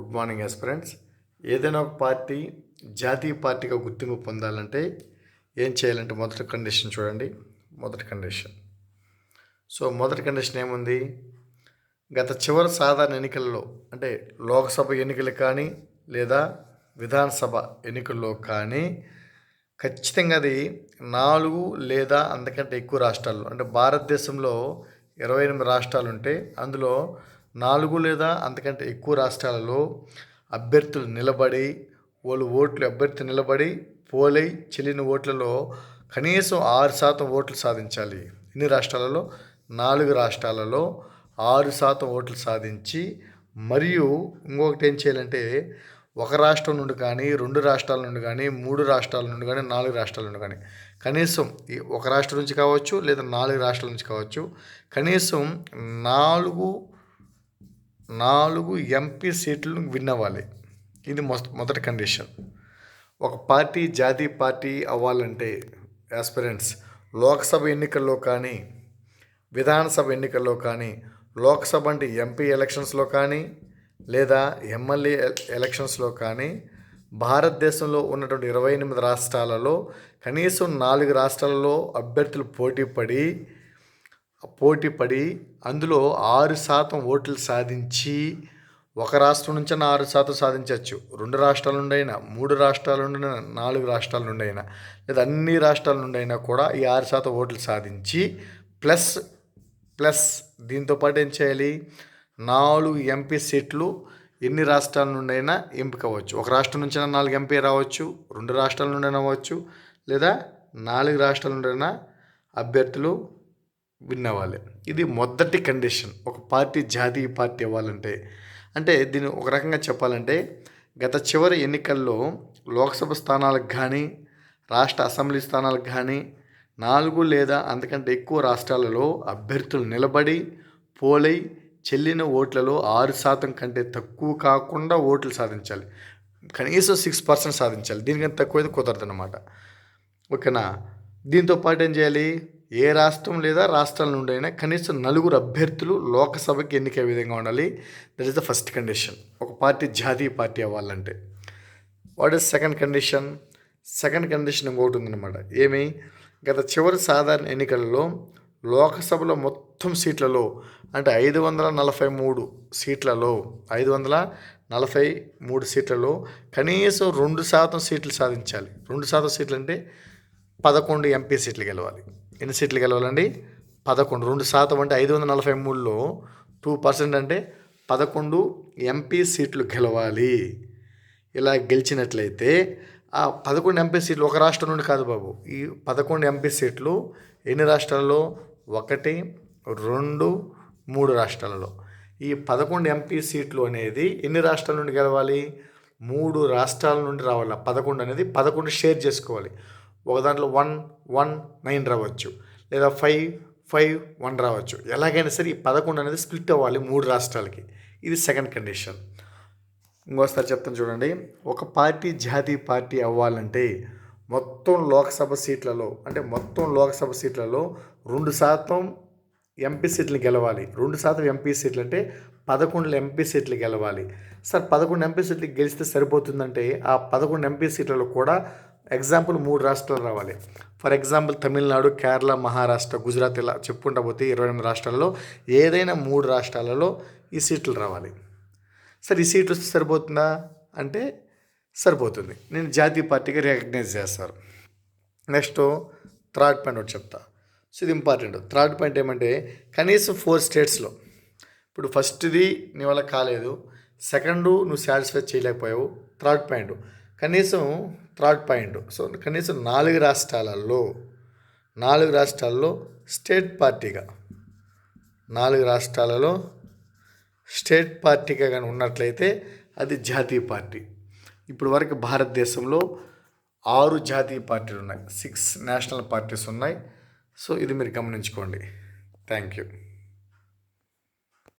Good morning aspirants. ఏదైనా ఒక party జాతీయ పార్టీగా గుర్తింపు పొందాలంటే ఏం చేయాలంటే మొదటి కండిషన్ చూడండి. మొదటి కండిషన్. సో మొదటి కండిషన్ ఏముంది? గత చివరి సాధారణ ఎన్నికల్లో అంటే లోక్సభ ఎన్నికలు కానీ లేదా విధానసభ ఎన్నికల్లో కానీ ఖచ్చితంగా అది నాలుగు లేదా అంతకంటే ఎక్కువ రాష్ట్రాల్లో అంటే భారతదేశంలో ఇరవై ఎనిమిది రాష్ట్రాలు ఉంటే అందులో నాలుగు లేదా అంతకంటే ఎక్కువ రాష్ట్రాలలో అభ్యర్థులు నిలబడి వాళ్ళు ఓట్లు అభ్యర్థి నిలబడి పోలై చెల్లిన ఓట్లలో కనీసం ఆరు శాతం ఓట్లు సాధించాలి. ఇన్ని రాష్ట్రాలలో నాలుగు రాష్ట్రాలలో ఆరు శాతం ఓట్లు సాధించి మరియు ఇంకొకటి ఏం చేయాలంటే ఒక రాష్ట్రం నుండి కానీ రెండు రాష్ట్రాల నుండి కానీ మూడు రాష్ట్రాల నుండి కానీ నాలుగు రాష్ట్రాల నుండి కానీ కనీసం ఈ ఒక రాష్ట్రం నుంచి కావచ్చు లేదా నాలుగు రాష్ట్రాల నుంచి కావచ్చు కనీసం నాలుగు నాలుగు ఎంపీ సీట్లను విన్ అవ్వాలి ఇది మొదటి కండిషన్. ఒక పార్టీ జాతీయ పార్టీ అవ్వాలంటే యాస్పిరెంట్స్ లోక్సభ ఎన్నికల్లో కానీ విధానసభ ఎన్నికల్లో కానీ లోక్సభ అంటే ఎంపీ ఎలక్షన్స్లో కానీ లేదా ఎమ్మెల్యే ఎలక్షన్స్లో కానీ భారతదేశంలో ఉన్నటువంటి ఇరవై ఎనిమిది రాష్ట్రాలలో కనీసం నాలుగు రాష్ట్రాలలో అభ్యర్థులు పోటీ పడి పోటీపడి అందులో ఆరు శాతం ఓట్లు సాధించి ఒక రాష్ట్రం నుంచి ఆరు శాతం సాధించవచ్చు. రెండు రాష్ట్రాల నుండి అయినా మూడు రాష్ట్రాల నుండి నాలుగు రాష్ట్రాల నుండి అయినా లేదా అన్ని రాష్ట్రాల నుండి అయినా కూడా ఈ ఆరు శాతం ఓట్లు సాధించి ప్లస్ ప్లస్ దీంతోపాటు ఏం చేయాలి? నాలుగు ఎంపీ సీట్లు ఎన్ని రాష్ట్రాల నుండి అయినా ఎంపిక అవ్వచ్చు ఒక రాష్ట్రం నుంచి నాలుగు ఎంపీ రావచ్చు రెండు రాష్ట్రాల నుండి అవ్వచ్చు లేదా నాలుగు రాష్ట్రాల నుండి అయినా అభ్యర్థులు విన్ అవ్వాలి ఇది మొదటి కండిషన్. ఒక పార్టీ జాతీయ పార్టీ అవ్వాలంటే. అంటే దీన్ని ఒక రకంగా చెప్పాలంటే గత చివరి ఎన్నికల్లో లోక్సభ స్థానాలకు కానీ రాష్ట్ర అసెంబ్లీ స్థానాలకు కానీ నాలుగు లేదా అంతకంటే ఎక్కువ రాష్ట్రాలలో అభ్యర్థులు నిలబడి పోలై చెల్లిన ఓట్లలో ఆరు శాతం కంటే తక్కువ కాకుండా ఓట్లు సాధించాలి. కనీసం సిక్స్ పర్సెంట్ సాధించాలి. దీనికంటే తక్కువ అయితే కుదరదు అనమాట ఓకేనా? దీంతో పాటు ఏం చేయాలి? ఏ రాష్ట్రం లేదా రాష్ట్రాల నుండి అయినా కనీసం నలుగురు అభ్యర్థులు లోకసభకి ఎన్నికే విధంగా ఉండాలి. That is the first condition ఒక పార్టీ జాతీయ పార్టీ అవ్వాలంటే. What is second condition second condition ఇంకోటి ఉందన్నమాట. ఏమి? గత చివరి సాధారణ ఎన్నికలలో లోకసభలో మొత్తం సీట్లలో అంటే ఐదు వందల నలభై మూడు సీట్లలో ఐదు వందల నలభై మూడు సీట్లలో కనీసం రెండు శాతం సీట్లు సాధించాలి. రెండు శాతం సీట్లు అంటే పదకొండు ఎంపీ సీట్లు గెలవాలి. ఎన్ని సీట్లు గెలవాలండి? పదకొండు. రెండు శాతం అంటే ఐదు వందల నలభై మూడులో టూ పర్సెంట్ అంటే పదకొండు ఎంపీ సీట్లు గెలవాలి. ఇలా గెలిచినట్లయితే ఆ పదకొండు ఎంపీ సీట్లు ఒక రాష్ట్రం నుండి కాదు బాబు. ఈ పదకొండు ఎంపీ సీట్లు ఎన్ని రాష్ట్రాల్లో? ఒకటి రెండు మూడు రాష్ట్రాలలో. ఈ పదకొండు ఎంపీ సీట్లు అనేది ఎన్ని రాష్ట్రాల నుండి గెలవాలి? మూడు రాష్ట్రాల నుండి రావాలి? పదకొండు అనేది పదకొండు షేర్ చేసుకోవాలి. ఒక దాంట్లో వన్ వన్ నైన్ రావచ్చు. లేదా ఫైవ్ ఫైవ్ వన్ రావచ్చు. ఎలాగైనా సరే ఈ పదకొండు అనేది స్ప్లిట్ అవ్వాలి మూడు రాష్ట్రాలకి. ఇది సెకండ్ కండిషన్. ఇంకోసారి చెప్తాను చూడండి. ఒక పార్టీ జాతీయ పార్టీ అవ్వాలంటే మొత్తం లోక్సభ సీట్లలో అంటే మొత్తం లోక్సభ సీట్లలో రెండు శాతం ఎంపీ సీట్లు గెలవాలి. రెండు శాతం ఎంపీ సీట్లు అంటే పదకొండు ఎంపీ సీట్లు గెలవాలి. సార్ పదకొండు ఎంపీ సీట్లు గెలిస్తే సరిపోతుందంటే ఆ పదకొండు ఎంపీ సీట్లలో కూడా ఎగ్జాంపుల్ మూడు రాష్ట్రాలు రావాలి. ఫర్ ఎగ్జాంపుల్ తమిళనాడు కేరళ మహారాష్ట్ర గుజరాత్ ఇలా చెప్పుకుంటా పోతే ఇరవై ఎనిమిది రాష్ట్రాలలో ఏదైనా మూడు రాష్ట్రాలలో ఈ సీట్లు రావాలి. సార్ ఈ సీట్లు వస్తే సరిపోతుందా? అంటే సరిపోతుంది. నేను జాతీయ పార్టీగా రికగ్నైజ్ చేస్తారు నెక్స్ట్ థర్డ్ పాయింట్ ఒకటి చెప్తా. సో ఇది ఇంపార్టెంట్ థర్డ్ పాయింట్ ఏమంటే కనీసం ఫోర్ స్టేట్స్లో ఇప్పుడు ఫస్ట్ది నీ వల్ల కాలేదు. సెకండ్ నువ్వు సాటిస్ఫై చేయలేకపోయావు. థర్డ్ పాయింట్ కనీసం థర్డ్ పాయింట్. సో కనీసం నాలుగు రాష్ట్రాలలో నాలుగు రాష్ట్రాల్లో స్టేట్ పార్టీగా నాలుగు రాష్ట్రాలలో స్టేట్ పార్టీగా కానీ ఉన్నట్లయితే అది జాతీయ పార్టీ. ఇప్పుడు వరకు భారతదేశంలో ఆరు జాతీయ పార్టీలు ఉన్నాయి. సిక్స్ నేషనల్ పార్టీస్ ఉన్నాయి. సో ఇది మీరు గమనించుకోండి. Thank you.